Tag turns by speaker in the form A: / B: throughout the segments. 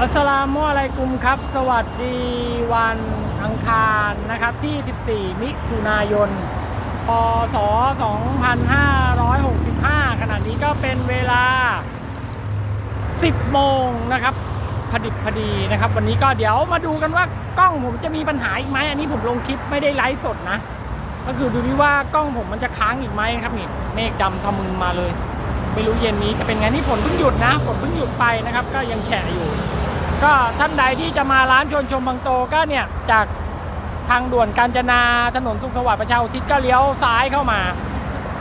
A: อัสสลามุอะลัยกุมครับ สวัสดีวันอังคารนะครับที่ 14 มิถุนายน พศ 2565 ขณะนี้ก็เป็นเวลา 10 โมงนะครับพอดิบพอดีนะครับ วันนี้ก็เดี๋ยวมาดูกันว่ากล้องผมจะมีปัญหาอีกไหมอันนี้ผมลงคลิปไม่ได้ไลฟ์สดนะ ก็คือดูดิว่ากล้องผมมันจะค้างอีกไหมครับนี่เมฆดำทะมึนมาเลย ไม่รู้เย็นนี้จะเป็นไงนี่ฝนเพิ่งหยุดนะฝนเพิ่งหยุดไปนะครับ ก็ยังแฉะอยู่ ก็ท่านใดที่จะมาร้านชวนชมบางโตก็เนี่ยจากทางด่วนกาญจนาถนนสุขสวัสดิ์ประชาอุทิศก็เลี้ยวซ้ายเข้ามา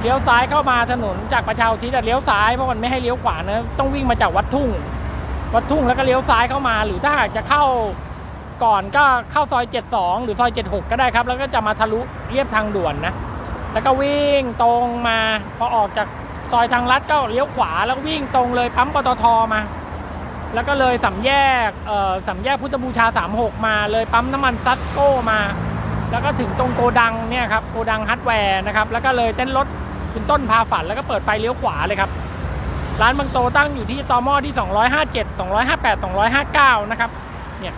A: เลี้ยวซ้ายเข้ามาถนนจากประชาอุทิศอะเลี้ยวซ้ายเพราะมันไม่ให้เลี้ยวขวานะต้องวิ่งมาจากวัดทุ่ง วัดทุ่งแล้วก็เลี้ยวซ้ายเข้ามา หรือถ้าหากจะเข้าก่อนก็เข้าซอย 72 หรือซอย 76 ก็ได้ครับ แล้วก็จะมาทะลุเรียบทางด่วนนะ แล้วก็วิ่งตรงมาพอออกจากซอยทางลัดก็เลี้ยวขวาแล้ววิ่งตรงเลยปั๊มปตทมา แล้วก็เลยสามแยกสามแยกพุทธบูชา 36 มาเลยปั๊มน้ำมันซัตโก้มา แล้วก็ถึงตรงโกดังเนี่ยครับโกดังฮาร์ดแวร์นะครับแล้วก็เลยเต้นรถคุณต้นพาฝันแล้วก็เปิดไฟเลี้ยวขวาเลยครับ ร้านบางโตตั้งอยู่ที่ตอมอที่ 257 258 259 นะครับเนี่ย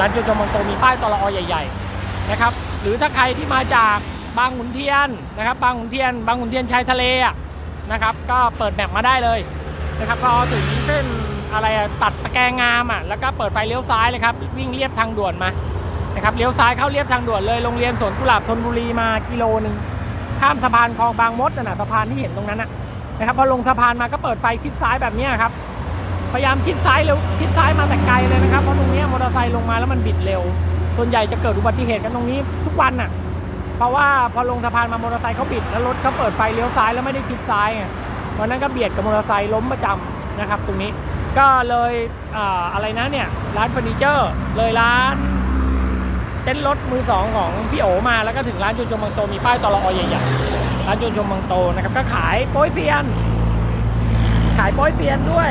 A: ร้านโจโจบางโตมีป้ายตลอใหญ่ ๆ นะครับ หรือถ้าใครที่มาจากบางขุนเทียนนะครับ บางขุนเทียน บางขุนเทียนชายทะเลนะครับ ก็เปิดแมปมาได้เลยนะครับพอถึงเส้น อะไรอะตัดสแกงงามอะแล้วก็เปิดไฟเลี้ยวซ้ายเลยครับวิ่งเรียบทางด่วนมานะครับเลี้ยวซ้ายเข้าเรียบทางด่วนเลยโรงเรียนสวนกุหลาบธนบุรีมากิโลหนึ่งข้ามสะพานคลองบางมดน่ะนะสะพานที่เห็นตรงนั้นนะนะครับพอลงสะพานมาก็เปิดไฟชิดซ้ายแบบนี้ครับพยายามชิดซ้ายเร็วชิดซ้ายมาแต่ไกลเลยนะครับเพราะตรงนี้มอเตอร์ไซค์ลงมาแล้วมันบิดเร็วส่วนใหญ่จะเกิดอุบัติเหตุกันตรงนี้ทุกวันน่ะเพราะว่าพอลงสะพานมามอเตอร์ไซค์เขาบิดแล้วรถเขาเปิดไฟเลี้ยวซ้ายแล้วไม่ได้ชิดซ้ายไงเพราะนั้นก็เบียดกับมอเตอร์ไซค์ล้มประจำนะครับ ตรงนี้ ก็เลยออะไรนะเนี่ยร้านเฟอร์นิเจอร์ เลยร้านเต้นรถมือสองของพี่โอมาแล้วก็ถึงร้านจุนชมบางโตมีป้ายตลอใหญ่ๆร้านจุนชมบางโตนะครับก็ขายโป้ยเซียน ขายโป้ยเซียนด้วย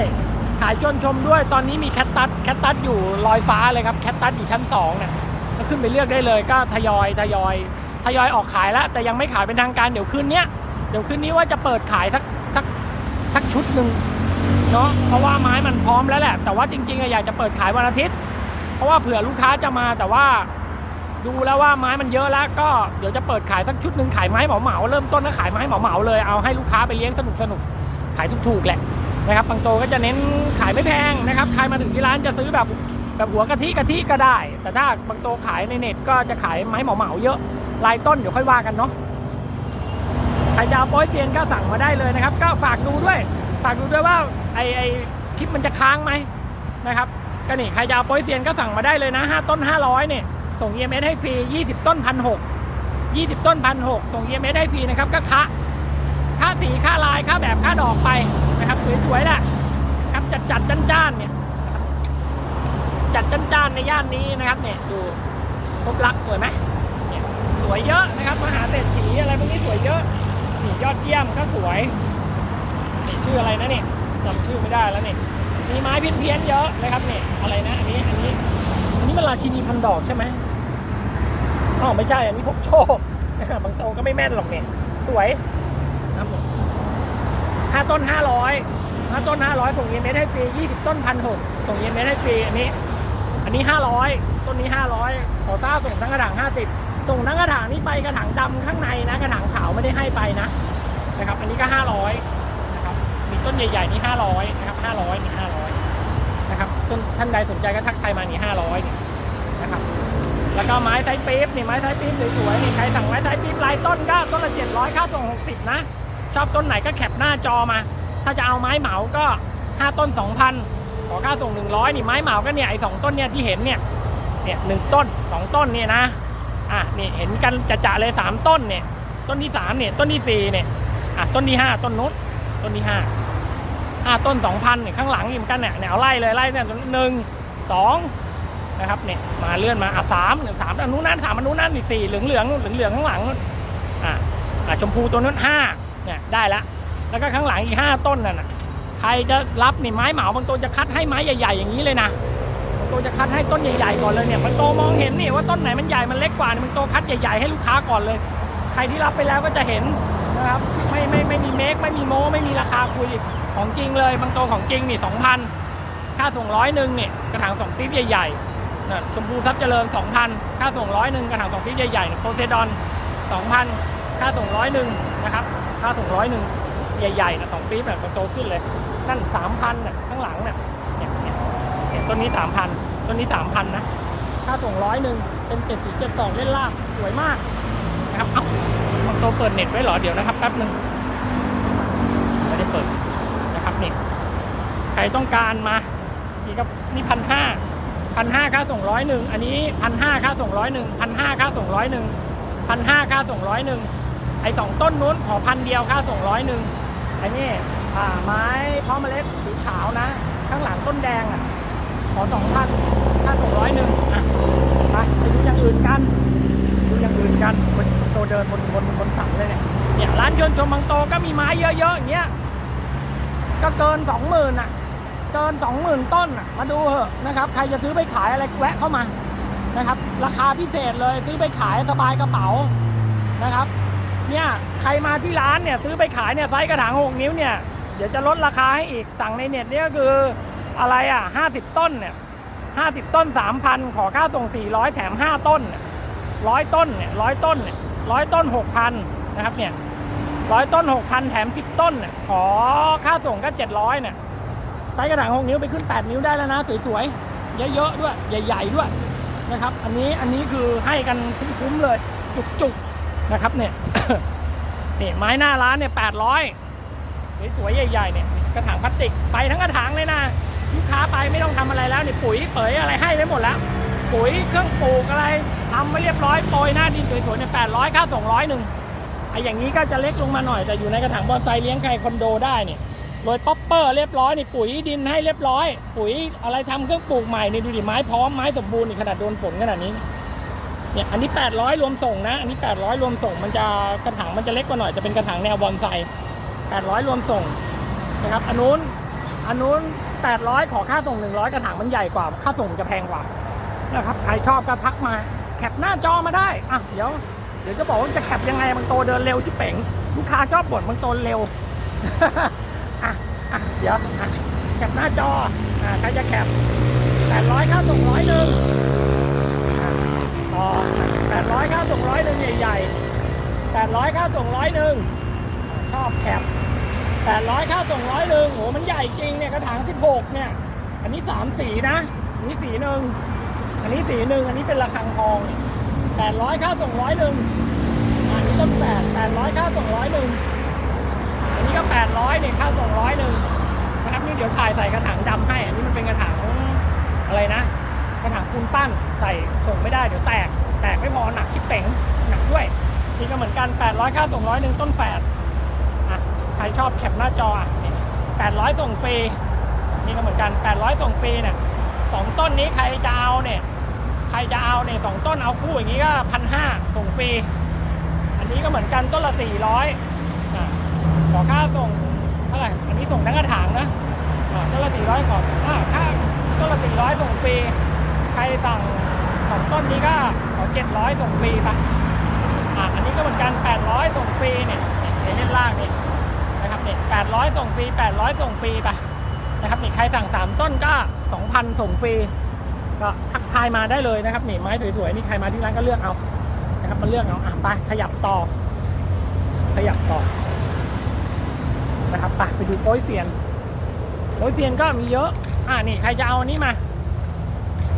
A: ขายจนชมด้วย ตอนนี้มีแคตตัสแคตตัสอยู่ลอยฟ้าเลยครับแคตตัสอยู่ชั้นสองเนี่ยก็ขึ้นไปเลือกได้เลยก็ทยอยทยอยทยอยออกขายแล้ว แต่ยังไม่ขายเป็นทางการเดี๋ยวคืนเนี้ยเดี๋ยวคืนนี้ว่าจะเปิดขายสักสักสักชุดหนึ่ง เนาะเพราะว่าไม้มันพร้อมแล้วแหละ แต่ว่าจริงๆอะอยากจะเปิดขายวันอาทิตย์ เพราะว่าเผื่อลูกค้าจะมาแต่ว่าดูแล้วว่าไม้มันเยอะแล้วก็เดี๋ยวจะเปิดขายสักชุดหนึ่งขายไม้เหมาๆเริ่มต้นก็ขายไม้เหมาๆเลยเอาให้ลูกค้าไปเลี้ยงสนุกสนุกๆขายถูกๆแหละนะครับบางโตก็จะเน้นขายไม่แพงนะครับใครมาถึงที่ร้านจะซื้อแบบแบบหัวกะทิกะทิก็ได้ แต่ถ้าบางโตขายในเน็ตก็จะขายไม้เหมาๆเยอะรายต้นเดี๋ยวค่อยว่ากันเนาะใครจะเอาโป้ยเซียนก็สั่งมาได้เลยนะครับ ก็ฝากดูด้วย ฝากดูด้วยว่าไอไอคลิปมันจะค้างไหมนะครับก็นี่ใครจะเอาโป้ยเซียนก็สั่งมาได้เลยนะ5ต้น 500เนี่ยส่ง EMS ให้ฟรี 20 ต้นพันหก20 ต้นพันหกส่ง EMS ให้ฟรีนะครับก็คะค่าสีค่าลายค่าแบบค่าดอกไปนะครับสวยๆนะครับจัดจัดจ้านจ้านๆเนี่ยจัดจ้านจ้านๆในย่านนี้นะครับเนี่ยดูพบลักสวยไหมเนี่ยสวยเยอะนะครับมหาเศรษฐีอะไรพวกนี้สวยเยอะนี่ยอดเยี่ยมก็สวย ชื่ออะไรนะเนี่ยจำชื่อไม่ได้แล้วเนี่ยมีไม้เพี้ยนๆเยอะนะครับเนี่ยอะไรนะอันนี้อันนี้อันนี้มันราชินีพันดอกใช่ไหมอ๋อไม่ใช่อันนี้พกโชคบางโตก็ไม่แม่นหรอกเนี่ยสวยครับผมห้าต้นห้าร้อยห้าต้นห้าร้อยส่งเย็นเมตรให้ฟรียี่สิบต้นพันหกส่งเย็นเมตรให้ฟรีอันนี้ อันนี้ห้าร้อยต้นนี้ห้าร้อยขอต้าส่งทั้งกระถางห้าสิบส่งทั้งกระถางนี้ไปกระถางดำข้างในนะ กระถางขาวไม่ได้ให้ไปนะนะครับ อันนี้ก็ห้าร้อย ต้นใหญ่ๆนี่ห้าร้อยนะครับห้าร้อยนี่ห้าร้อยนะครับท่านใดสนใจก็ทักไทายมานี่ห้าร้อยนี่นะครับแล้วก็ไม้ไทยปี๊บนี่ไม้ไทยปี๊บสวยๆนี่ใครสั่งไม้ไทยปี๊บลายต้นก็ต้นละเจ็ดร้อยค่าส่งหกสิบนะ ชอบต้นไหนก็แคปหน้าจอมา ถ้าจะเอาไม้เหมาก็ห้าต้นสองพันขอค่าส่งหนึ่งร้อยนี่ไม้เหมาก็เนี่ยไอสองต้นเนี่ยที่เห็นเนี่ยเนี่ยหนึ่งต้นสองต้นเนี่ยนะอะนี่เห็นกันจะจะๆเลยสามต้นเนี่ยต้นที่สามเนี่ยต้นที่สี่เนี่ยอะต้นที่ห้าต้นนู้นต้นที่ห้า ห้าต้นสองพันเนี่ยข้างหลังอีกเหมือนกันเนี่ยเนี่ยเอาไล่เลยไล่เนี่ยหนึ่งสองนะครับเนี่ยมาเลื่อนมาอะสามหนึ่งสามอันนู้นนั่นสามอันนู้นนั่นนี่สี่เหลืองเหลืองเหลืองเหลืองข้างหลังอะอะชมพูตัวนู้นห้าเนี่ยได้ละแล้วก็ข้างหลังอีกห้าต้นนั่นน่ะใครจะรับนี่ไม้เหมาบางตัวจะคัดให้ไม้ใหญ่ ๆ อย่างนี้เลยนะบางตัวจะคัดให้ต้นใหญ่ๆก่อนเลยเนี่ยบางตัวมองเห็นนี่ว่าต้นไหนมันใหญ่มันเล็กกว่าเนี่ยบางตัวคัดใหญ่ๆให้ลูกค้าก่อนเลย ใครที่รับไปแล้วก็จะเห็นนะครับไม่ไม่ไม่มีเมคไม่มีโมไม่มีราคาคุย ของจริงเลยบางตัวของจริงนี่สองพันค่าส่งร้อยหนึ่งเนี่ยกระถางสองปี๊บใหญ่ๆนะชมพูทรัพย์เจริญสองพันค่าส่งร้อยหนึ่งกระถางสองปี๊บใหญ่ๆโพเซดอนสองพันค่าส่งร้อยหนึ่งนะครับค่าส่งร้อยหนึ่งใหญ่ๆนะสองปี๊บแบบโตขึ้นเลย นั่นสามพันน่ะข้างหลังเนี่ยเนี่ยเนี่ยเนี่ยต้นนี้สามพันต้นนี้สามพันนะค่าส่งร้อยหนึ่งเป็นเจ็ดสี่เจ็ดสองเล่นล่างสวยมากนะครับเอ้ามันโตเปิดเน็ตไว้เหรอเดี๋ยวนะครับแป๊บหนึ่งไม่ได้เปิด นี่ใครต้องการมานี่ครับนี่พันห้าพันห้าค่าส่งร้อยหนึ่งอันนี้พันห้าค่าส่งร้อยหนึ่งพันห้าค่าส่งร้อยหนึ่งพันห้าค่าส่งร้อยหนึ่งไอ้สองต้นนู้นขอพันเดียวค่าส่งร้อยหนึ่งไอ้นี่อ่าไม้เพาะเมล็ดสีขาวนะ ข้างหลังต้นแดงอะ ขอสองพันค่าส่งร้อยหนึ่งอะไปไปดูอย่างอื่นกันดูอย่างอื่นกันบนโตเดินบนบนบนสันเลยเนี่ยเนี่ยร้านชนชมบางโตก็มีไม้เยอะๆอย่างเงี้ย ก็เกินสองหมื่นอะ เกินสองหมื่นต้นอะ มาดูเถอะนะครับ ใครจะซื้อไปขายอะไรแวะเข้ามานะครับ ราคาพิเศษเลยซื้อไปขายสบายกระเป๋านะครับ เนี่ยใครมาที่ร้านเนี่ยซื้อไปขายเนี่ยไซส์กระถางหกนิ้วเนี่ยเดี๋ยวจะลดราคาให้อีกสั่งในเน็ตเนี่ยคืออะไรอะห้าสิบต้นเนี่ยห้าสิบต้นสามพันขอค่าส่งสี่ร้อยแถมห้าต้นร้อยต้นเนี่ยร้อยต้นเนี่ยร้อยต้นหกพันนะครับเนี่ย ร้อยต้นหกพันแถมสิบต้นเนี่ยขอค่าส่งก็เจ็ดร้อยเนี่ยไซส์กระถางหกนิ้วไปขึ้นแปดนิ้วได้แล้วนะ สวยๆ เยอะๆด้วย ใหญ่ ๆด้วยนะครับ อันนี้อันนี้คือให้กันคุ้มๆเลย จุกๆนะครับเนี่ยนี่ไม้หน้าร้านเนี่ยแปดร้อยสวยๆใหญ่ๆเนี่ยกระถางพลาสติกไปทั้งกระถางเลยนะลูกค้าไปไม่ต้องทำอะไรแล้วเนี่ยปุ๋ยเปยอะไรให้ไว้หมดแล้ว ปุ๋ยเครื่องปลูกอะไรทำไว้เรียบร้อยโปรยหน้าดินสวยๆเนี่ยแปดร้อยค่าส่งร้อยหนึ่ง ไออย่างนี้ก็จะเล็กลงมาหน่อยแต่อยู่ในกระถางบอนไซเลี้ยงใครคอนโดได้เนี่ยโรยป๊อปเปอร์เรียบร้อยนี่ปุ๋ยดินให้เรียบร้อย ปุ๋ยอะไรทำเครื่องปลูกใหม่นี่ดูดิไม้พร้อมไม้สมบูรณ์นี่ขนาดโดนฝนขนาดนี้เนี่ยอันนี้ 800 รวมส่งนะ อันนี้ 800 รวมส่งมันจะกระถางมันจะเล็กกว่าหน่อยจะเป็นกระถางแนวบอนไซ800 รวมส่งนะครับอันนู้นอันนู้น 800 ขอค่าส่ง 100 กระถางมันใหญ่กว่า ค่าส่งจะแพงกว่านะครับใครชอบก็ทักมา แคปหน้าจอมาได้อะเดี๋ยว เดี๋ยวจะบอกว่าจะแคปยังไงบางโตเดินเร็วชิเป๋งลูกค้าชอบบ่นบางโตเร็วอะอะเดี๋ยวอะแคปหน้าจออะใครจะแคป800ค่าส่งร้อยหนึ่งต่อแปดร้อยค่าส่งร้อยหนึ่งใหญ่ๆแปดร้อยค่าส่งร้อยหนึ่งชอบแคปแปดร้อยค่าส่งร้อยหนึ่งโหมันใหญ่จริงเนี่ยกระถางสิบหกเนี่ย อันนี้สามสีนะอันนี้สีหนึ่งอันนี้สีหนึ่งอันนี้เป็นระฆังทอง แปดร้อยค่าส่งร้อยหนึ่งอันนี้ต้นแปดแปดร้อยค่าส่งร้อยหนึ่งอันนี้ก็แปดร้อยเนี่ยค่าส่งร้อยหนึ่งนะครับนี่เดี๋ยวถ่ายใส่กระถางดำให้ อันนี้มันเป็นกระถางอะไรนะ กระถางปูนปั้นใส่ส่งไม่ได้เดี๋ยวแตก แตกไม่พอหนักชิปเป๋งหนักด้วยนี่ก็เหมือนกัน800ค่าส่งร้อยหนึ่งต้นแฝดอะใครชอบแคปหน้าจออะนี่800ส่งฟรีนี่ก็เหมือนกัน800ส่งฟรีเนี่ยสองต้นนี้ใครจะเอาเนี่ย ใครจะเอาเนี่ยสองต้นเอาคู่อย่างนี้ก็พันห้าส่งฟรี อันนี้ก็เหมือนกันต้นละ400อะขอค่าส่งเท่าไหร่อันนี้ส่งทั้งกระถางนะต้นละ400ขออ่าค่าต้นละ400ส่งฟรี ใครสั่งสองต้นนี้ก็ขอ700ส่งฟรีไปอันนี้ก็เหมือนกัน800ส่งฟรีเนี่ยเนี่ยในเล่นล่างนี่นะครับเนี่ย800ส่งฟรี800ส่งฟรีไปนะครับนี่ใครสั่ง3ต้นก็2,000ส่งฟรีก็ทัก ทายมาได้เลยนะครับนี่ไม้สวยๆนี่ใครมาที่ร้านก็เลือกเอานะครับมาเลือกเอาอะไปขยับต่อ ขยับต่อนะครับไปไปดูโป้ยเซียนโป้ยเซียนก็มีเยอะ อ่านี่ใครจะเอาอันนี้มา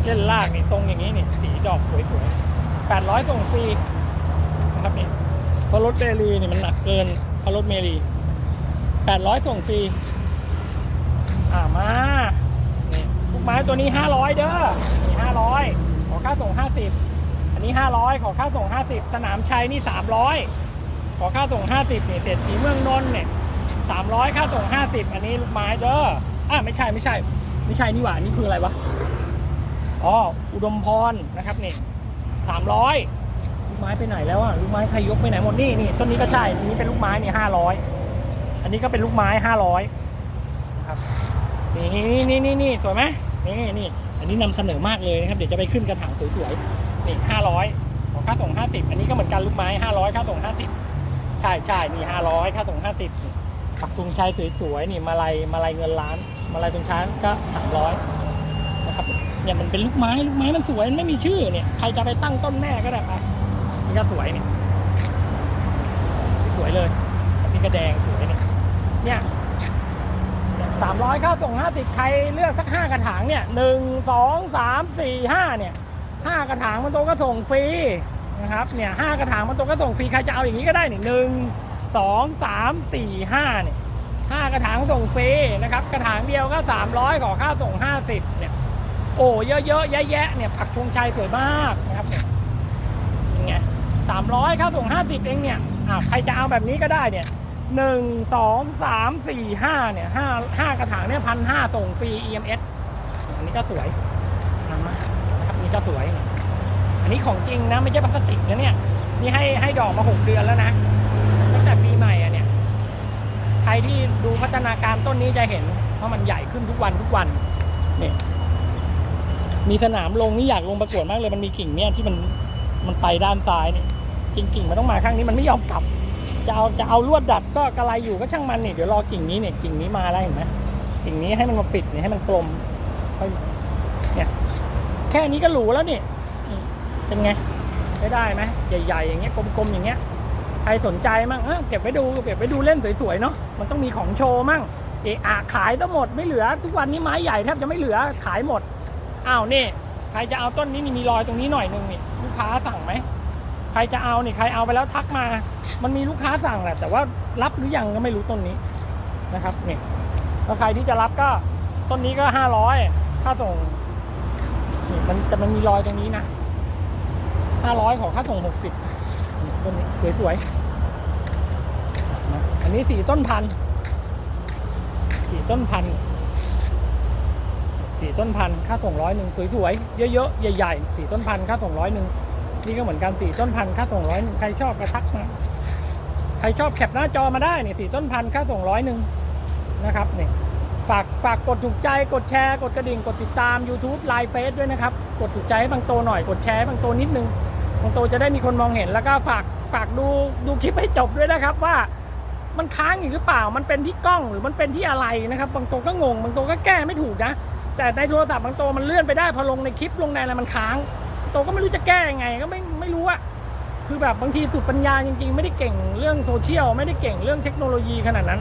A: เล่นลากนี่ทรงอย่างนี้นี่สีดอกสวยๆแปดร้อยส่งฟรีนะครับนี่เพราะรถเมลีนี่มันหนักเกินเพราะรถเมลีแปดร้อยส่งฟรีอ่ามา ไม้ตัวนี้ห้าร้อยเด้อนี่ห้าร้อยขอค่าส่งห้าสิบอันนี้ห้าร้อยขอค่าส่งห้าสิบสนามชัยนี่สามร้อยขอค่าส่งห้าสิบนี่ยเศรษฐีเมืองนนท์เนี่ยสามร้อยค่าส่งห้าสิบอันนี้ลูกไม้เด้ออ่าไม่ใช่ไม่ใช่ ไม่ใช่นี่หว่านี่คืออะไรวะอ๋ออุดมพรนะครับนี่สามร้อยลูกไม้ไปไหนแล้วอะลูกไม้ใครยกไปไหนหมดนี่นี่ต้นนี้ก็ใช่อันนี้เป็นลูกไม้นี่ห้าร้อยอันนี้ก็เป็นลูกไม้ห้าร้อยครับนี่นี่นี่นี่นี่สวยไหม นี่นี่อันนี้นำเสนอมากเลยนะครับ เดี๋ยวจะไปขึ้นกระถางสวยๆ นี่ห้าร้อยขอค่าส่งห้าสิบอันนี้ก็เหมือนกันลูกไม้ห้าร้อยค่าส่งห้าสิบใช่ใช่มีห้าร้อยค่าส่งห้าสิบปักธงชัยสวยๆ นี่มาลายมาลายเงินล้าน มาลายธงชัยก็สามร้อยนะครับเนี่ยมันเป็นลูกไม้ลูกไม้มันสวยมันไม่มีชื่อเนี่ยใครจะไปตั้งต้นแม่ก็ได้ไปนี่ก็สวยนี่สวยเลยนี่ก็แดงสวยนี่เนี่ย สามร้อยค่าส่งห้าสิบใครเลือกสักห้ากระถางเนี่ยหนึ่งสองสามสี่ห้าเนี่ยห้ากระถางมันโตก็ส่งฟรีนะครับเนี่ยห้ากระถางมันโตก็ส่งฟรีใครจะเอาอย่างนี้ก็ได้นี่หนึ่งสองสามสี่ห้าเนี่ยห้ากระถางส่งฟรีนะครับกระถางเดียวก็สามร้อยขอค่าส่งห้าสิบเนี่ยโอ้เยอะๆแยะๆเนี่ยผักธงชัยสวยมากนะครับเนี่ยยังไงสามร้อยค่าส่งห้าสิบเองเนี่ยอ้าวใครจะเอาแบบนี้ก็ได้เนี่ย หนึ่งสองสามสี่ห้าเนี่ยห้าห้ากระถางเนี่ยพันห้าส่งฟรี EMS อันนี้ก็สวยงามมากนะครับนี่ก็สวย อันนี้ของจริงนะ ไม่ใช่พลาสติกนะเนี่ย นี่ให้ให้ดอกมาหกเดือนแล้วนะตั้งแต่ปีใหม่อะเนี่ยใครที่ดูพัฒนาการต้นนี้จะเห็นว่ามันใหญ่ขึ้นทุกวันทุกวันเนี่ยมีสนามลงนี่อยากลงประกวดมากเลยมันมีกิ่งเนี่ยที่มันมันไปด้านซ้ายเนี่ยจริงกิ่งมันต้องมาข้างนี้มันไม่ยอมกลับ จะเอาจะเอาลวดดัดก็กระไรอยู่ก็ช่างมันนี่เดี๋ยวรอกิ่งนี้เนี่ยกิ่งนี้มาแล้วเห็นไหมกิ่งนี้ให้มันมาปิดเนี่ยให้มันกลมค่อยเนี่ยแค่นี้ก็หรูแล้วนี่เป็นไงได้ได้ไหมใหญ่ๆอย่างเงี้ยกลมๆอย่างเงี้ยใครสนใจมั่งเออเก็บไว้ดูเก็บไว้ดูเล่นสวยๆเนาะมันต้องมีของโชว์มั่งเอะอะขายทั้งหมดไม่เหลือ ทุกวันนี้ไม้ใหญ่แทบจะไม่เหลือขายหมดอ้าวนี่ใครจะเอาต้นนี้นี่มีรอยตรงนี้หน่อยนึงนี่ลูกค้าสั่งไหม ใครจะเอาเนี่ยใครเอาไปแล้วทักมา มันมีลูกค้าสั่งแหละ แต่ว่ารับหรือยังก็ไม่รู้ต้นนี้นะครับเนี่แล้วใครที่จะรับก็ต้นนี้ก็ห้าร้อยค่าส่งนี่มันแต่มันมีรอยตรงนี้นะห้าร้อยของค่าส่งหกสิบต้นนี้สวยๆนะอันนี้สี่ต้นพันธ์สี่ต้นพันธ์สี่ต้นพันธ์ค่าส่งร้อยหนึ่งสวยๆเยอะๆใหญ่ๆสี่ต้นพันธ์ค่าส่งร้อยหนึ่ง นี่ก็เหมือนกันสี่ต้นพันธุ์ค่าส่งร้อยหนึ่งใครชอบกระทักนะใครชอบแคปหน้าจอมาได้นี่สี่ต้นพันธุ์ค่าส่งร้อยหนึ่งนะครับนี่ฝากฝากกดถูกใจกดแชร์กดกระดิ่งกดติดตาม YouTube ไลน์เฟซด้วยนะครับ กดถูกใจให้บางโตหน่อยกดแชร์บางโตนิดนึงบางโตจะได้มีคนมองเห็นแล้วก็ฝากฝากดูดูคลิปให้จบด้วยนะครับว่ามันค้างอีกหรือเปล่า มันเป็นที่กล้องหรือมันเป็นที่อะไรนะครับ บางโตก็งง บางโตก็แก้ไม่ถูกนะ แต่ในโทรศัพท์บางตัวมันเลื่อนไปได้พอลงในคลิปลงในอะไรมันค้าง โตก็ไม่รู้จะแก้ยังไง ก็ไม่ไม่รู้อะคือแบบบางทีสุดปัญญาจริง ๆ ไม่ได้เก่งเรื่องโซเชียลไม่ได้เก่งเรื่องเทคโนโลยีขนาดนั้น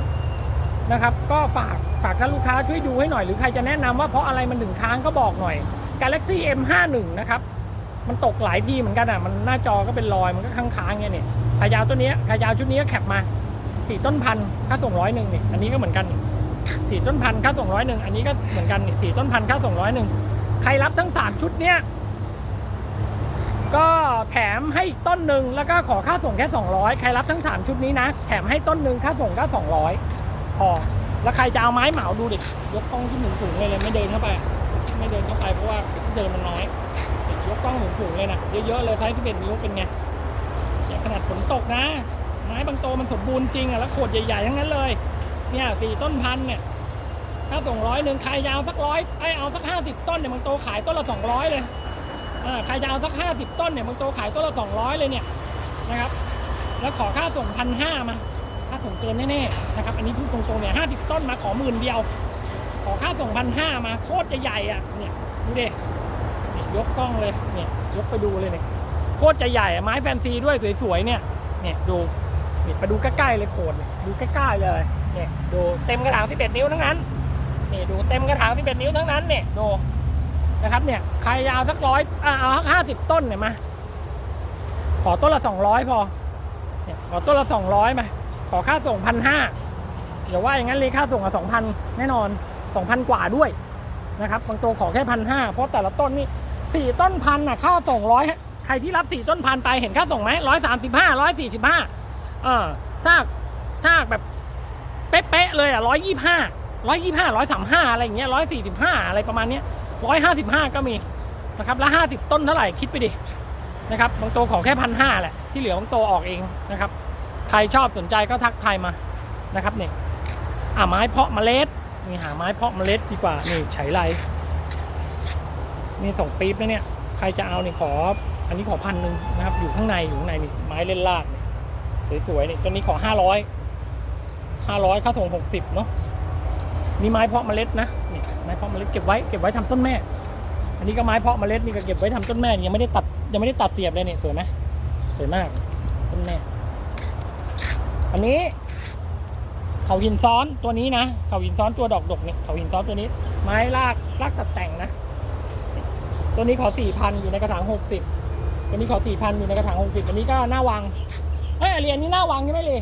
A: นะครับ ก็ฝากฝากท่านลูกค้าช่วยดูให้หน่อยหรือใครจะแนะนำว่าเพราะอะไรมันถึงค้างก็บอกหน่อย Galaxy M51 นะครับมันตกหลายทีเหมือนกันอะมันหน้าจอก็เป็นรอยมันก็ค้างๆเงี้ยเนี่ยขายาวตัวนี้ขายาวชุดนี้ก็แคปมาสี่ต้นพันค่าส่งร้อยหนึ่งเนี่ยอันนี้ก็เหมือนกันสี่ต้นพันค่าส่งร้อยหนึ่งอันนี้ก็เหมือนกันนี่สี่ต้นพันค่าส่งร้อยหนึ่งใครรับทั้งสามชุดเนี้ย ก็แถมให้อีกต้นหนึ่งแล้วก็ขอค่าส่งแค่สองร้อยใครรับทั้งสามชุดนี้นะ แถมให้ต้นหนึ่งค่าส่งก็สองร้อยพอแล้วใครจะเอาไม้เหมาดูดิยกกล้องที่หนึ่งสูงเลยเลยไม่เดินเข้าไป ไม่เดินเข้าไปเพราะว่าเดินมันน้อยยกกล้องหนึ่งสูงเลยนะเยอะๆเลยไซส์ที่เป็นนิ้วเป็นไงขนาดฝนตกนะ ไม้บางโตมันสมบูรณ์จริงอะแล้วโขดใหญ่ๆทั้งนั้นเลยเนี่ยสี่ต้นพันเนี่ยถ้าส่งร้อยหนึ่งใครจะเอาสักร้อยไอเอาสักห้าสิบต้นเนี่ยบางโตขายต้นละสองร้อยเลย ใครจะเอาสักห้าสิบต้นเนี่ยบางโตขายต้นละสองร้อยเลยเนี่ยนะครับ แล้วขอค่าส่งพันห้ามา ค่าส่งเกินแน่ๆนะครับ อันนี้พูดตรงๆเนี่ยห้าสิบต้นมาขอหมื่นเดียว ขอค่าส่งพันห้ามาโคตรจะใหญ่อะ เนี่ยดูดิเนี่ยกกล้องเลย เนี่ยยกไปดูเลยเนี่ยโคตรจะใหญ่อะไม้แฟนซีด้วยสวยๆเนี่ย เนี่ยดูนี่ไปดูใกล้ๆเลยโขดเนี่ยดูใกล้ๆเลย เนี่ยดูเต็มกระถาง11นิ้วทั้งนั้น นี่ดูเต็มกระถาง11นิ้วทั้งนั้นเนี่ยดู นะครับเนี่ยใครยาวสักร้อยเอาห้าสิบต้นเนี่ยมา ขอต้นละสองร้อยพอเนี่ยขอต้นละสองร้อยมาขอค่าส่งพันห้าเดี๋ยวว่าอย่างนั้นเลยค่าส่งอะสองพันแน่นอนสองพันกว่าด้วยนะครับบางตัวขอแค่พันห้าเพราะแต่ละต้นนี่สี่ต้นพันอะค่าส่งร้อยใครที่รับสี่ต้นพันไปเห็นค่าส่งไหมร้อยสามสิบห้าร้อยสี่สิบห้าเออถ้าถ้าแบบเป๊ะๆเลยอะร้อยยี่ห้าร้อยยี่ห้าร้อยสามห้าอะไรอย่างเงี้ยร้อยสี่สิบห้าอะไรประมาณเนี้ย ร้อยห้าสิบห้าก็มีนะครับแล้วห้าสิบต้นเท่าไหร่คิดไปดินะครับบางตัวขอแค่พันห้าแหละที่เหลือบางตัวออกเองนะครับใครชอบสนใจก็ทักทายมานะครับเนี่ยอ่าไม้เพาะเมล็ดนี่หาไม้เพาะเมล็ดดีกว่านี่ไฉไลนี่ส่งปี๊บนะเนี่ยใครจะเอานี่ขอ อันนี้ขอพันหนึ่งนะครับอยู่ข้างในอยู่ข้างในนี่ไม้เล่นลากเนี่ยสวยๆนี่ตัวนี้ขอห้าร้อยห้าร้อยค่าส่งหกสิบเนาะนี่ไม้เพาะเมล็ดนะนี่ ไม้เพาะเมล็ดเก็บไว้เก็บไว้ทำต้นแม่ อันนี้ก็ไม้เพาะเมล็ดนี่ก็เก็บไว้ทำต้นแม่ยังไม่ได้ตัดยังไม่ได้ตัดเสียบเลยนี่สวยไหมสวยมากต้นแม่ อันนี้ เขาหินซ้อนตัวนี้นะเขาหินซ้อนตัวดอกดกเนี่ยเขาหินซ้อนตัวนี้ ไม้ลากลากตัดแต่งนะตัวนี้ขอสี่พันอยู่ในกระถางหกสิบตัวนี้ขอสี่พันอยู่ในกระถางหกสิบอันนี้ก็หน้าวังเอ้ยเหรียญนี้หน้าวังใช่ไหมเลย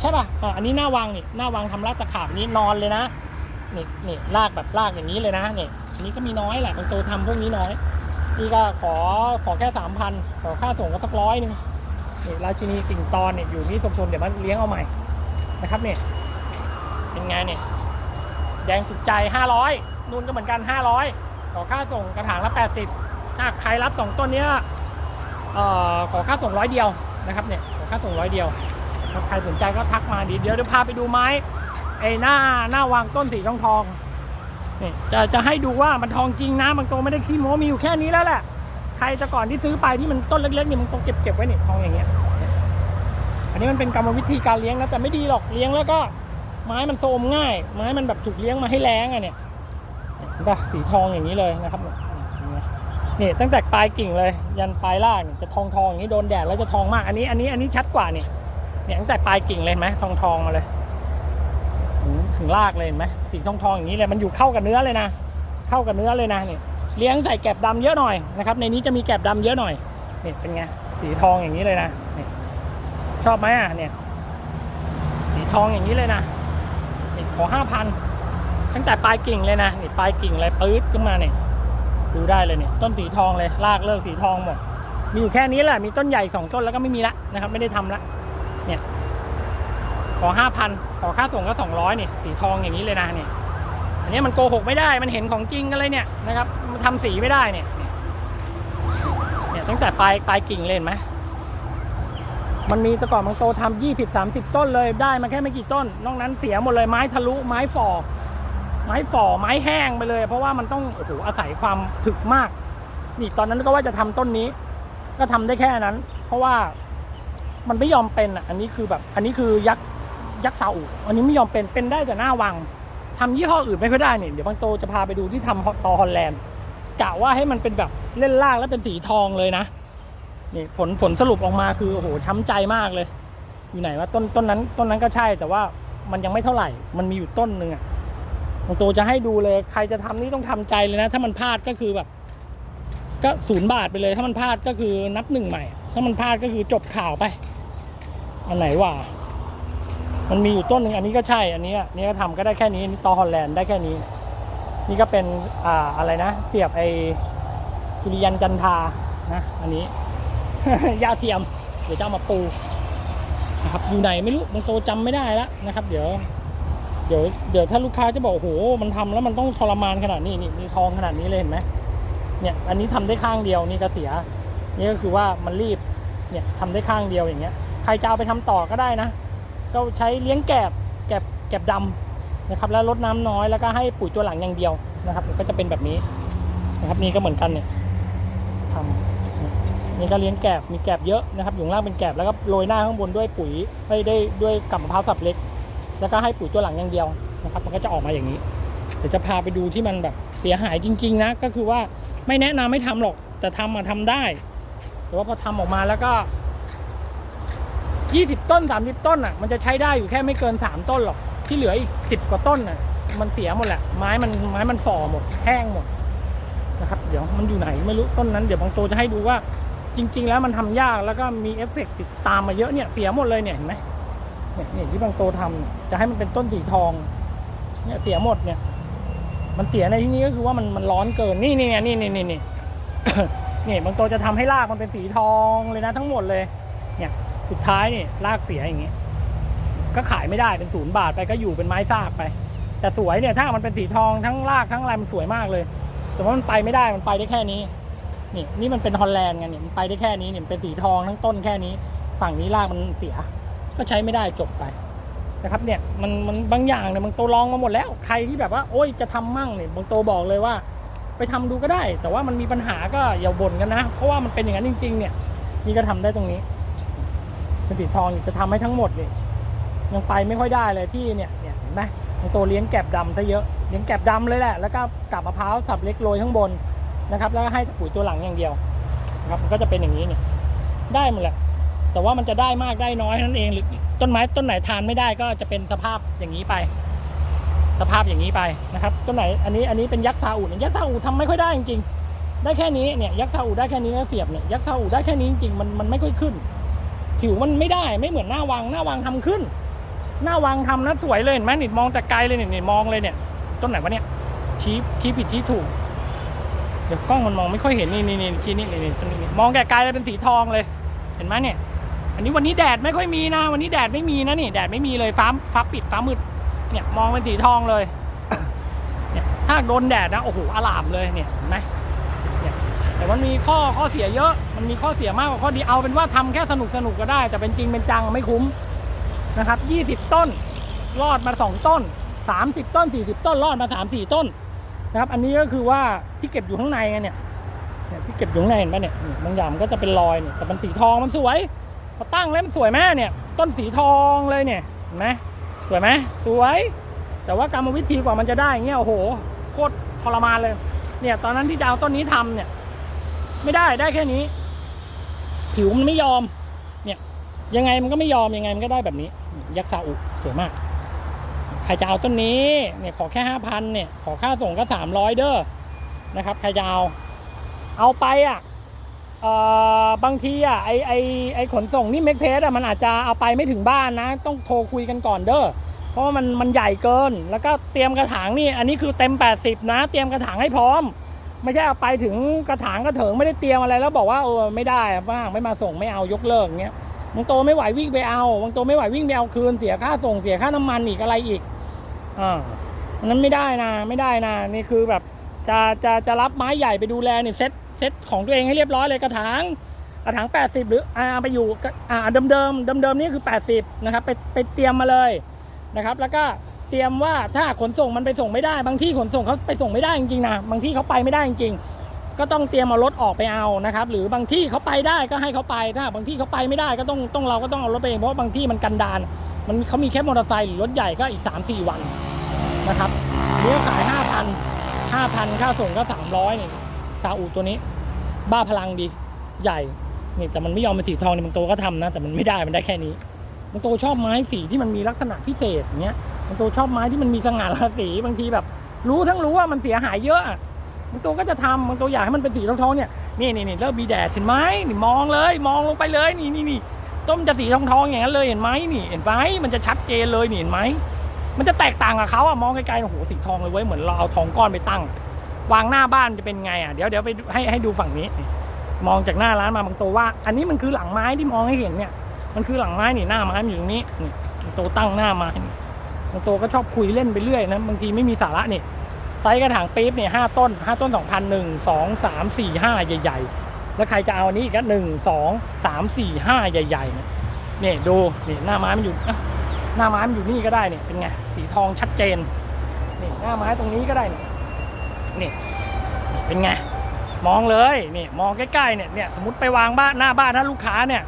B: ใช่
A: ป่ะอ,อันนี้หน้าวังนี่หน้าวังทำลากตะขาบนี้นอนเลยนะนี่นี่ลากแบบลากอย่างนี้เลยนะนี่อันนี้ก็มีน้อยแหละบางตัวทำพวกนี้น้อย นี่ก็ขอขอแค่สามพันขอค่าส่งก็สักร้อยหนึ่งนี่ราชินีติ่งตอนเนี่ยอยู่นี่สมทนเดี๋ยวมาเลี้ยงเอาใหม่นะครับเนี่ยเป็นไงเนี่ยแดงสุดใจห้าร้อยนุ่นก็เหมือนกันห้าร้อยขอค่าส่งกระถางละแปดสิบถ้าใครรับสองต้นเนี้ยเอ่อขอค่าส่งร้อยเดียวนะครับเนี่ยขอค่าส่งร้อยเดียว ใครสนใจก็ทักมาดีเดี๋ยวเดี๋ยวพาไปดูไม้ไอ้หน้าหน้าวางต้นสีทองทองนี่จะจะให้ดูว่ามันทองจริงนะบางตัวไม่ได้ขี้โม้มีอยู่แค่นี้แล้วแหละใครแต่ก่อนที่ซื้อไปที่มันต้นเล็กๆนี่มันต้องเก็บเก็บไว้เนี่ยทองอย่างเงี้ย อันนี้มันเป็นกรรมวิธีการเลี้ยงนะแต่ไม่ดีหรอกเลี้ยงแล้วก็ไม้มันโทรมง่าย ไม้มันแบบถูกเลี้ยงมาให้แรงอะเนี่ยเห็นปะสีทองอย่างนี้เลยนะครับนี่ยเห็นไหมนี่ตั้งแต่ปลายกิ่งเลย ยันปลายรากเนี่ยจะทองทองอย่างนี้โดนแดดแล้วจะทองมากอันนี้อันนี้อันนี้ชัดกว่าเนี่ย เนี่ยตั้งแต่ปลายกิ่งเลยเห็นไหมทองทองมาเลย ถึงถึงรากเลยเห็นไหมสีทองทองอย่างนี้เลยมันอยู่เข้ากับเนื้อเลยนะ เข้ากับเนื้อเลยนะเนี่ยเลี้ยงใส่แกบดำเยอะหน่อยนะครับ ในนี้จะมีแกบดำเยอะหน่อยนี่เป็นไงสีทองอย่างนี้เลยนะนี่ชอบไหมอะเนี่ย สีทองอย่างนี้เลยนะนี่ขอห้าพันตั้งแต่ปลายกิ่งเลยนะนี่ปลายกิ่งเลยปื๊ดขึ้นมาเนี่ยดูได้เลยเนี่ยต้นสีทองเลยรากเลิกสีทองหมดมีอยู่แค่นี้แหละมีต้นใหญ่สองต้นแล้วก็ไม่มีละนะครับ ไม่ได้ทำละ ขอห้าพันขอค่าส่งก็สองร้อยนี่สีทองอย่างนี้เลยนะเนี่ยอันนี้มันโกหกไม่ได้มันเห็นของจริงกันเลยเนี่ยนะครับมันทำสีไม่ได้เนี่ยเนี่ยตั้งแต่ปลายปลายกิ่งเลยเห็นไหมมันมีต่ก่อนบางโตทำยี่สิบสามสิบต้นเลยได้มาแค่ไม่กี่ต้น นอกนั้นเสียหมดเลยไม้ทะลุไม้ฝ่อไม้ฝ่อไม้แห้งไปเลย เพราะว่ามันต้องโอ้โหอาศัยความถึกมาก นี่ตอนนั้นก็ว่าจะทำต้นนี้ ก็ทำได้แค่นั้น เพราะว่ามันไม่ยอมเป็นอะอันนี้คือแบบอันนี้คือยักษ์ ยักษ์ซาอุอันนี้ไม่ยอมเป็นเป็นได้แต่หน้าวังทำยี่ห้ออื่นไม่ค่อยได้เนี่ยเดี๋ยวบางโตจะพาไปดูที่ทำตอฮอลแลนด์กะว่าให้มันเป็นแบบเล่นลางแล้วเป็นสีทองเลยนะนี่ผลผลสรุปออกมาคือโอ้โหช้ำใจมากเลย อยู่ไหนว่าต้นต้นนั้นต้นนั้นก็ใช่แต่ว่ามันยังไม่เท่าไหร่ มันมีอยู่ต้นหนึ่งอะบางโตจะให้ดูเลยใครจะทำนี่ต้องทำใจเลยนะ ถ้ามันพลาดก็คือแบบ ก็ศูนย์บาทไปเลย ถ้ามันพลาดก็คือนับหนึ่งใหม่ ถ้ามันพลาดก็คือจบข่าวไป อันไหนวะ มันมีอยู่ต้นหนึ่งอันนี้ก็ใช่ อันนี้อันนี้ก็ทำก็ได้แค่นี้นนี้ตอฮอลแลนด์ได้แค่นี้ นี่ก็เป็นอ่าอะไรนะ เสียบไอทุริยันจันทานะอันนี้ ยาเทียม เดี๋ยวจะเอามาปูนะครับอยู่ไหนไม่รู้บางโตจำไม่ได้แล้วนะครับ เดี๋ยวเดี๋ยวเดี๋ยวถ้าลูกค้าจะบอกโอ้โหมันทำแล้วมันต้องทรมานขนาดนี้นี่นี่ทองขนาดนี้เลยเห็นไหมเนี่ย อันนี้ทำได้ข้างเดียวนี่ก็เสีย นี่ก็คือว่ามันรีบเนี่ยทำได้ข้างเดียวอย่างเงี้ย ใครจะเอาไปทำต่อก็ได้นะ ก็ใช้เลี้ยงแกบแกบแกบดำนะครับ แล้วลดน้ำน้อยแล้วก็ให้ปุ๋ยตัวหลังอย่างเดียวนะครับก็จะเป็นแบบนี้นะครับนี่ก็เหมือนกันเนี่ยทำนี่ก็เลี้ยงแกบมีแกบเยอะนะครับ อยู่ล่างเป็นแกบแล้วก็โรยหน้าข้างบนด้วยปุ๋ยไม่ได้ด้วยกับมะพร้าวสับเล็ก แล้วก็ให้ปุ๋ยตัวหลังอย่างเดียวนะครับ มันก็จะออกมาอย่างนี้ เดี๋ยวจะพาไปดูที่มันแบบเสียหายจริง ๆ นะ ก็คือว่าไม่แนะนำไม่ทำหรอกแต่ทำมาทำได้แต่ว่าพอทำออกมาแล้วก็ 20 ต้น 30 ต้นอะมันจะใช้ได้อยู่แค่ไม่เกิน 3 ต้นหรอกที่เหลืออีก 10 กว่าต้นอะมันเสียหมดแหละไม้มันไม้มันฝ่อหมดแห้งหมดนะครับเดี๋ยวมันอยู่ไหนไม่รู้ต้นนั้นเดี๋ยวบางโตจะให้ดูว่าจริง ๆ แล้วมันทำยากแล้วก็มีเอฟเฟกต์ติดตามมาเยอะเนี่ยเสียหมดเลยเนี่ยเห็นไหมเนี่ยเนี่ยที่บางโตทำเนี่ยจะให้มันเป็นต้นสีทองเนี่ยเสียหมดเนี่ย มันเสียในที่นี้ก็คือว่ามันมันร้อนเกินนี่นี่ไงนี่นี่นี่นี่นี่บางตัวจะทำให้รากมันเป็นสีทองเลยนะทั้งหมดเลย เนี่ย สุดท้ายนี่รากเสียอย่างงี้ ก็ขายไม่ได้เป็นศูนย์บาทไปก็อยู่เป็นไม้ซากไป แต่สวยเนี่ยถ้ามันเป็นสีทองทั้งรากทั้งอะไรมันสวยมากเลย แต่ว่ามันไปไม่ได้มันไปได้แค่นี้ นี่นี่มันเป็นฮอลแลนด์ไงเนี่ยมันไปได้แค่นี้เนี่ยเป็นสีทองทั้งต้นแค่นี้ ฝั่งนี้รากมันเสีย ก็ใช้ไม่ได้จบไปนะครับเนี่ยมันมันบางอย่างเนี่ยบางโตลองมาหมดแล้วใครที่แบบว่า โอ้ยจะทำมั่งเนี่ยบางโตบอกเลยว่า ไปทำดูก็ได้ แต่ว่ามันมีปัญหาก็อย่าบ่นกันนะ เพราะว่ามันเป็นอย่างนั้นจริง ๆ เนี่ยนี่ก็ทำได้ตรงนี้ เป็นสีทองนี่จะทำให้ทั้งหมดนี่ยังไปไม่ค่อยได้เลยที่เนี่ยเนี่ยเห็นไหมตัวเลี้ยงแกบดำซะเยอะเลี้ยงแกบดำเลยแหละแล้วก็กับมะพร้าวสับเล็กโรยข้างบนนะครับ แล้วก็ให้ปุ๋ยตัวหลังอย่างเดียวนะครับมันก็จะเป็นอย่างนี้เนี่ยได้หมดแหละแต่ว่ามันจะได้มากได้น้อยนั่นเองหรือต้นไม้ต้นไหนทานไม่ได้ก็จะเป็นสภาพอย่างนี้ไป สภาพอย่างนี้ไปนะครับต้นไหนอันนี้อันนี้เป็นยักษ์ซาอุนยักษ์ซาอุทำไม่ค่อยได้จริงๆได้แค่นี้เนี่ยยักษ์ซาอุได้แค่นี้แล้วเสียบเนี่ยยักษ์ซาอุได้แค่นี้จริงๆมันมันไม่ค่อยขึ้น ผิวมันไม่ได้ไม่เหมือนหน้าวัง หน้าวังทำขึ้น หน้าวังทำนะสวยเลยเห็นไหมนี่มองแต่ไกลเลยเนี่นี่มองเลยเนี่ย ต้นไหนวะเนี่ยชี้ชี้ผิดชี้ถูก เดี๋ยวกล้องมันมองไม่ค่อยเห็นนี่นี่นี่ชี้นี่นี่นี่ต้นนี้นี่มองแต่ไกลเลยเป็นสีทองเลย เห็นไหมเนี่ย อันนี้วันนี้แดดไม่ค่อยมีนะ วันนี้แดดไม่มีนะนี่แดดไม่มีเลยฟ้าฟ้าปิดฟ้ามืดเนี่ยมองเป็นสีทองเลย เนี่ยถ้าโดนแดดนะโอ้โหอลามเลยเนี่ยเห็นไหมเนี่ย แต่มันมีข้อข้อเสียเยอะ มันมีข้อเสียมากกว่าข้อดีเอาเป็นว่าทำแค่สนุกสนุกก็ได้ แต่เป็นจริงเป็นจังไม่คุ้มนะครับ20ต้นรอดมา2ต้น30ต้น40ต้นรอดมา3 4ต้นนะครับอันนี้ก็คือว่าที่เก็บอยู่ข้างในไงเนี่ยเนี่ยที่เก็บอยู่ข้างในเห็นไหมเนี่ยเนี่ยบางอย่างมันก็จะเป็นรอยเนี่ยแต่มันสีทองมันสวยพอตั้งแล้วมันสวยไหมเนี่ยต้นสีทองเลยเนี่ยเห็นไหมสวยไหมสวย แต่ว่ากรรมวิธีกว่ามันจะได้เงี้ยโอ้โหโคตรทรมานเลยเนี่ยตอนนั้นที่จะเอาต้นนี้ทำเนี่ย ไม่ได้ได้แค่นี้ ผิวมันไม่ยอม เนี่ย ยังไงมันก็ไม่ยอมยังไงมันก็ได้แบบนี้ ยักษ์ซาอุสวยมากใครจะเอาต้นนี้เนี่ยขอแค่ห้าพันเนี่ย ขอค่าส่งก็สามร้อยเด้อนะครับใครจะเอาเอาไปอะเอ่อบางทีอะไอไอไอขนส่งนี่เมกเพสอะมันอาจจะเอาไปไม่ถึงบ้านนะ ต้องโทรคุยกันก่อนเด้อเพราะว่ามันมันใหญ่เกิน แล้วก็เตรียมกระถางนี่ อันนี้คือเต็ม 80 นะ เตรียมกระถางให้พร้อม ไม่ใช่เอาไปถึงกระถางกระเถิงไม่ได้เตรียมอะไรแล้วบอกว่าเออไม่ได้บ้างไม่มาส่งไม่เอายกเลิกเงี้ยบางโตไม่ไหววิ่งไปเอาบางโตไม่ไหววิ่งไปเอาคืนเสียค่าส่งเสียค่าน้ำมันอีกอะไรอีกอ่าอันนั้นไม่ได้นะไม่ได้นะนี่คือแบบจะจะจะรับไม้ใหญ่ไปดูแลนี่เซ็ตเซ็ตของตัวเองให้เรียบร้อยเลยกระถางกระถาง 80 หรืออ่าไปอยู่อ่าเดิมเดิมเดิมเดิมนี่คือ 80 นะครับไปไปเตรียมมาเลยนะครับ แล้วก็ เตรียมว่าถ้าขนส่งมันไปส่งไม่ได้ บางที่ขนส่งเขาไปส่งไม่ได้จริงๆนะบางที่เขาไปไม่ได้จริงๆ ก็ต้องเตรียมเอารถออกไปเอานะครับ หรือบางที่เขาไปได้ก็ให้เขาไปถ้า บางที่เขาไปไม่ได้ก็ต้องต้องเราก็ต้องเอารถไปเองเพราะว่าบางที่มันกันดานมันเขามีแค่มอเตอร์ไซค์หรือรถใหญ่ก็อีก 3-4 วันนะครับเนี่ก็ขาย 5,000 5,000 ค่าส่งก็ 300นี่ซาอุตัวนี้ บ้าพลังดีใหญ่นี่แต่มันไม่ยอมเป็นสีทองนี่บางตัวก็ทำนะ แต่มันไม่ได้มันได้แค่นี้ บางตัวชอบไม้สีที่มันมีลักษณะพิเศษอย่างเงี้ยบางตัวชอบไม้ที่มันมีสง่าราศีบางทีแบบ รู้ทั้งรู้ว่ามันเสียหายเยอะบางตัวก็จะทำบางตัวอยากให้มันเป็นสีทองๆเนี่ยนี่นี่นี่เริ่มมีแดดเห็นไหมนี่มองเลย มองลงไปเลยนี่นี่นี่ต้มจะสีทองทองๆอย่างนั้นเลยเห็นไหมนี่เห็นไหมมันจะชัดเจนเลยนี่เห็นไหมมันจะแตกต่างกับเขาอะมองไกลๆโอ้โหสีทองเลยเว้ยเหมือนเราเอาทองก้อนไปตั้ง วางหน้าบ้านจะเป็นไงอะเดี๋ยวเดี๋ยวไปให้ให้ดูฝั่งนี้ มองจากหน้าร้านมาบางตัวว่า อันนี้มันคือหลังไม้ที่มองให้เห็นเนี่ย มันคือหลังไม้นี่หน้าไม้มันอยู่ตรงนี้นี่บางตัวตั้งหน้าไม้นี่บางตัวก็ชอบคุยเล่นไปเรื่อยนะบางทีไม่มีสาระนี่ไซส์กระถางปี๊บเนี่ยห้าต้นห้าต้นสองพันหนึ่งสองสามสี่ห้าใหญ่ ๆ แล้วใครจะเอาอันนี้อีกก็หนึ่งสองสามสี่ห้าใหญ่ๆเนี่ยนี่ดูนี่หน้าไม้มันอยู่หน้าไม้มันอยู่นี่ก็ได้เนี่ยเป็นไงสีทองชัดเจนนี่หน้าไม้ตรงนี้ก็ได้เนี่ยนี่นี่เป็นไงมองเลยนี่มองใกล้ๆเนี่ยเนี่ยสมมติไปวางบ้านหน้าบ้านถ้าลูกค้าเนี่ย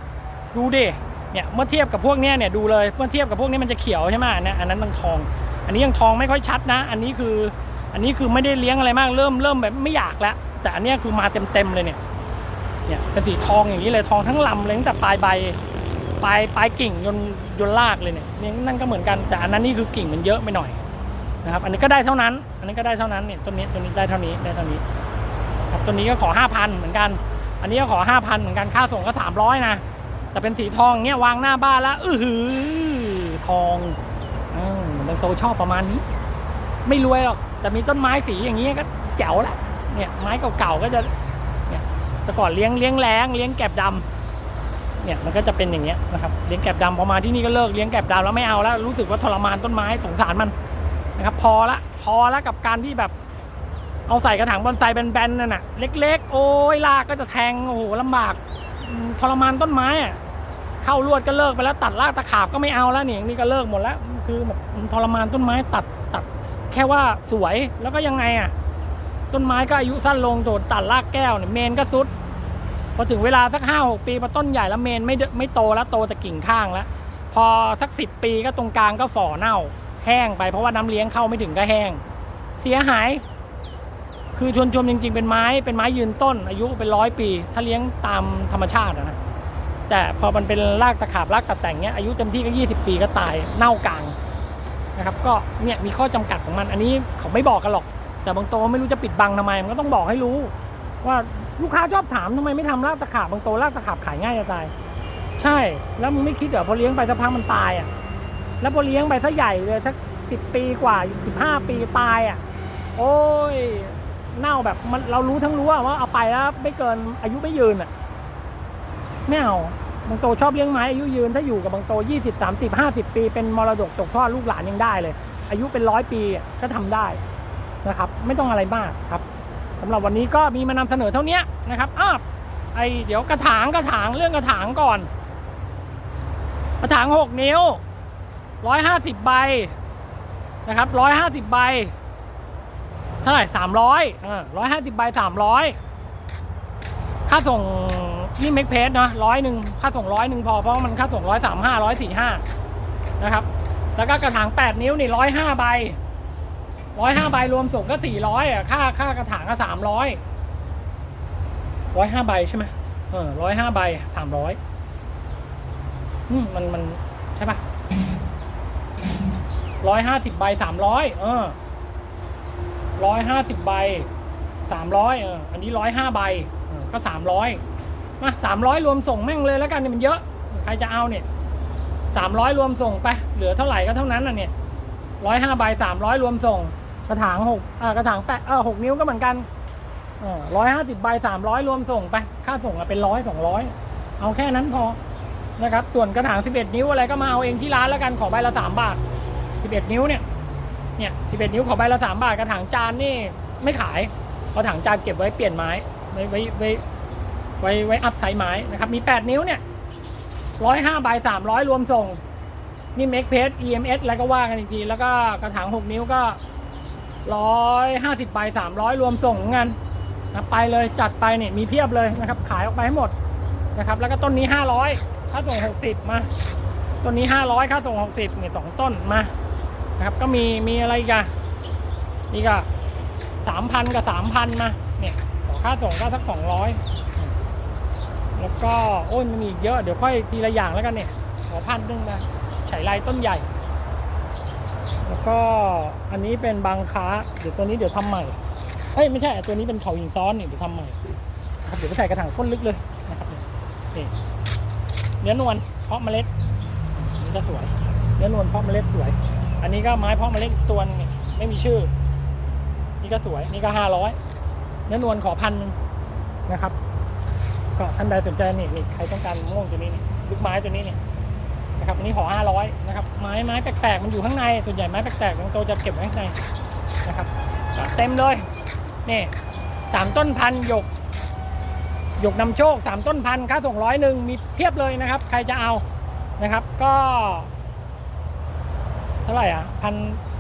A: ดูดิ เนี่ยเมื่อเทียบกับพวกเนี้ยเนี่ยดูเลยเมื่อเทียบกับพวกนี้มันจะเขียวใช่ไหมเนี่ยอันนั้นยังทอง อันนี้ยังทองไม่ค่อยชัดนะ อันนี้คืออันนี้คือไม่ได้เลี้ยงอะไรมากเริ่มเริ่มแบบไม่อยากแล้ว แต่อันนี้คือมาเต็มๆเลยเนี่ยเนี่ยเป็นสีทองอย่างนี้เลยทองทั้งลำเลยตั้งแต่ปลายใบปลายปลายกิ่งยนยนลากเลยเนี่ยนี่นั่นก็เหมือนกันแต่อันนั้นนี่คือกิ่งมันเยอะไปหน่อยนะครับอันนี้ก็ได้เท่านั้น อันนี้ก็ได้เท่านั้นเนี่ยต้นนี้ต้นนี้ได้เท่านี้ได้เท่านี้ครับตัวนี้ก็ขอ5,000เหมือนกัน อันนี้ก็ขอ5,000เหมือนกันค่าส่งก็300นะ แต่เป็นสีทองเนี้ยวางหน้าบ้านแล้วอือหือทองอืมบางโตวชอบประมาณนี้ ไม่รวยหรอกแต่มีต้นไม้สีอย่างนี้ก็แจ๋วแหละเนี่ยไม้เก่าๆก็จะเนี่ยแต่ก่อนเลี้ยงเลี้ยงแรงเลี้ยงแกบดำเนี่ยมันก็จะเป็นอย่างเงี้ยนะครับเลี้ยงแกบดำพอมาที่นี่ก็เลิกเลี้ยงแกบดำแล้วไม่เอาแล้วรู้สึกว่าทรมานต้นไม้สงสารมันนะครับ พอละพอละกับการที่แบบเอาใส่กระถางบอนไซแบนๆนั่นน่ะเล็ก ๆ โอ้ยลากก็จะแทงโอ้โหลำบาก ทรมานต้นไม้อะเข้าลวดก็เลิกไปแล้วตัดรากตะขาบก็ไม่เอาแล้วนี่นี่ก็เลิกหมดแล้ว คือแบบทรมานต้นไม้ตัดตัด แค่ว่าสวยแล้วก็ยังไงอะ ต้นไม้ก็อายุสั้นลงโดดตัดรากแก้วเนี่ยเมนก็สุดพอถึงเวลาสักห้าหกปีพอต้นใหญ่แล้วเมนไม่ไม่โตแล้วโตแต่กิ่งข้างแล้ว พอสักสิบปีก็ตรงกลางก็ฝ่อเน่า แห้งไปเพราะว่าน้ำเลี้ยงเข้าไม่ถึงก็แห้ง เสียหาย คือชวนชมจริง ๆ เป็นไม้เป็นไม้ยืนต้น อายุเป็นร้อยปี ถ้าเลี้ยงตามธรรมชาตินะแต่พอมันเป็นรากตะขาบรากตัดแต่งเนี้ยอายุเต็มที่ก็ 20 ปีก็ตายเน่ากลางนะครับ ก็เนี่ยมีข้อจำกัดของมัน อันนี้เขาไม่บอกกันหรอก แต่บางโตไม่รู้จะปิดบังทำไม มันก็ต้องบอกให้รู้ ว่าลูกค้าชอบถามทำไมไม่ทำรากตะขาบบางโตรากตะขาบขายง่ายจะตาย ใช่ แล้วมึงไม่คิดเหรอพอเลี้ยงไปสักพักมันตายอะ แล้วพอเลี้ยงไปซะใหญ่เลยสักสิบปีกว่าสิบห้าปีตายอะ โอ้ย เน่าแบบมันเรารู้ทั้งรู้อะว่าเอาไปแล้วไม่เกินอายุไม่ยืนอะไม่เอาบางโตชอบเลี้ยงไม้อายุยืนถ้าอยู่กับบางโตยี่สิบสามสิบห้าสิบปี เป็นมรดกตกทอดลูกหลานยังได้เลย อายุเป็นร้อยปีก็ทำได้นะครับ ไม่ต้องอะไรมากครับสำหรับวันนี้ก็มีมานำเสนอเท่านี้นะครับอ้าวไอเดี๋ยวกระถางกระถางเรื่องกระถางก่อน กระถางหกนิ้วร้อยห้าสิบใบนะครับร้อยห้าสิบใบ เท่าไหร่สามร้อยร้อยห้าสิบใบสามร้อยค่าส่งนี่เมกเพจเนาะร้อยหนึ่งค่าส่งร้อยหนึ่งพอเพราะมันค่าส่งร้อยสามห้าร้อยสี่ห้านะครับ แล้วก็กระถางแปดนิ้วนี่ร้อยห้าใบร้อยห้าใบรวมส่งก็สี่ร้อยอะค่าค่ากระถางก็สามร้อยร้อยห้าใบใช่ไหมเออร้อยห้าใบสามร้อยอืมมันมันใช่ปะร้อยห้าสิบใบสามร้อยเออ ร้อยห้าสิบใบสามร้อยเอออันนี้ร้อยห้าใบก็สามร้อยมาสามร้อยรวมส่งแม่งเลยแล้วกันเนี่ยมันเยอะ ใครจะเอาเนี่ยสามร้อยรวมส่งไป เหลือเท่าไหร่ก็เท่านั้นน่ะเนี่ยร้อยห้าใบสามร้อยรวมส่ง กระถางหกอ่ากระถางแปดเออหกนิ้วก็เหมือนกันเออร้อยห้าสิบใบสามร้อยรวมส่งไป ค่าส่งอะเป็นร้อยสองร้อยเอาแค่นั้นพอนะครับ ส่วนกระถางสิบเอ็ดนิ้วอะไรก็มาเอาเองที่ร้านแล้วกันขอใบละสามบาทสิบเอ็ดนิ้วเนี่ย เนี่ย11 นิ้วขอใบละสามบาทกระถางจานนี่ไม่ขายเพราะถังจานเก็บไว้เปลี่ยนไม้ไว้ไว้ไว้ไว้ไว้อัพไซส์ไม้นะครับ มี 8 นิ้วเนี่ยร้อยห้าใบสามร้อยรวมส่ง นี่เมกเพจ EMS อะไรก็ว่ากันอีกที แล้วก็กระถาง 6 นิ้วก็ร้อยห้าสิบใบสามร้อยรวมส่งเหมือนนะไปเลยจัดไปเนี่ยมีเพียบเลยนะครับ ขายออกไปให้หมดนะครับ แล้วก็ต้นนี้500ค่าส่ง60มา ต้นนี้500ค่าส่ง60เนี่ยสองต้นมา นะครับ ก็มีมีอะไรกันนี่ก็สามพันกับสามพันมาเนี่ยค่าส่งก็สักสองร้อยแล้วก็โอ้ยมันมีอีกเยอะเดี๋ยวค่อยทีละอย่างแล้วกันเนี่ยขอพันนึงนะไฉไลต้นใหญ่ แล้วก็อันนี้เป็นบางค้า เดี๋ยวตัวนี้เดี๋ยวทำใหม่เอ้ยไม่ใช่ตัวนี้เป็นเขาหินซ้อนนี่เดี๋ยวทำใหม่ครับเดี๋ยวไปใส่กระถางก้นลึกเลยนะครับนี่เนื้อนวลเพาะเมล็ดนี่ก็สวย เนื้อนวลเพาะเมล็ดสวย อันนี้ก็ไม้เพาะเมล็ดอีกตัวนึงไม่มีชื่อ นี่ก็สวย นี่ก็ห้าร้อยเนื้อนวลขอพันนะครับ ก็ท่านใดสนใจนี่นี่ใครต้องการม่วงตัวนี้นี่ลูกไม้ตัวนี้นี่นะครับอันนี้ขอห้าร้อยนะครับ ไม้ไม้แปลกๆมันอยู่ข้างใน ส่วนใหญ่ไม้แปลกๆบางตัวจะเก็บไว้ข้างในนะครับ เต็มเลยนี่สามต้นพันหยกหยกนำโชคสามต้นพันค่าส่งร้อยหนึ่งมีเพียบเลยนะครับ ใครจะเอานะครับ ก็ ท่าไหร่อะพัน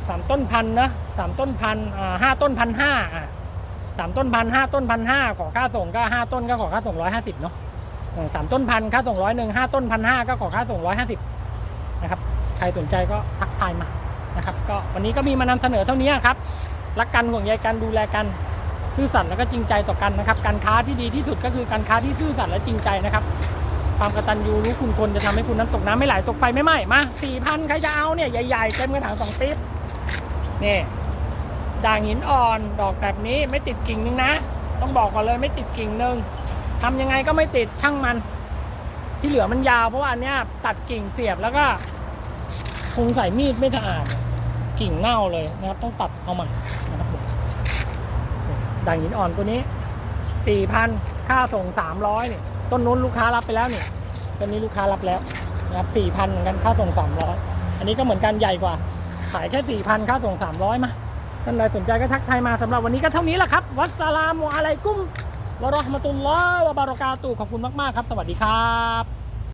A: สามต้นพันนะสามต้นพันอ่าห้าต้นพันห้าอะสามต้นพันห้าต้นพันห้าขอค่าส่งก็ห้าต้นก็ขอค่าส่งร้อยห้าสิบเนาะสามต้นพันค่าส่งร้อยหนึ่งห้าต้นพันห้าก็ขอค่าส่งร้อยห้าสิบนะครับใครสนใจก็ทักทายมานะครับ ก็วันนี้ก็มีมานำเสนอเท่านี้ครับรักกันห่วงใยกันดูแลกันซื่อสัตย์แล้วก็จริงใจต่อกันนะครับ การค้าที่ดีที่สุดก็คือการค้าที่ซื่อสัตย์และจริงใจนะครับ ความกระตัญญูรู้คุณคนจะทำให้คุณนั้นตกน้ำไม่ไหลตกไฟไม่ไหม้มาสี่พันใครจะเอาเนี่ยใหญ่ๆเต็มกระถางสองปิ๊บนี่ด่างหินอ่อนดอกแบบนี้ไม่ติดกิ่งนึงนะ ต้องบอกก่อนเลยไม่ติดกิ่งนึงทำยังไงก็ไม่ติดช่างมัน ที่เหลือมันยาวเพราะว่าอันเนี้ยตัดกิ่งเสียบแล้วก็คงใส่มีดไม่สะอาดกิ่งเน่าเลยนะครับ ต้องตัดเอาใหม่นะครับด่างหินอ่อนตัวนี้สี่พันค่าส่งสามร้อยเนี่ย ต้นนู้นลูกค้ารับไปแล้วนี่ต้นนี้ลูกค้ารับแล้วนะครับสี่พันเหมือนกันค่าส่งสามร้อยอันนี้ก็เหมือนกันใหญ่กว่า ขายแค่สี่พันค่าส่งสามร้อยมาท่านใดสนใจก็ทักทายมาสำหรับวันนี้ก็เท่านี้แหละครับ วัสสลามุอะลัยกุมวะราะห์มะตุลลอฮ์วะบารอกาตุขอบคุณมาก ๆ ครับ สวัสดีครับ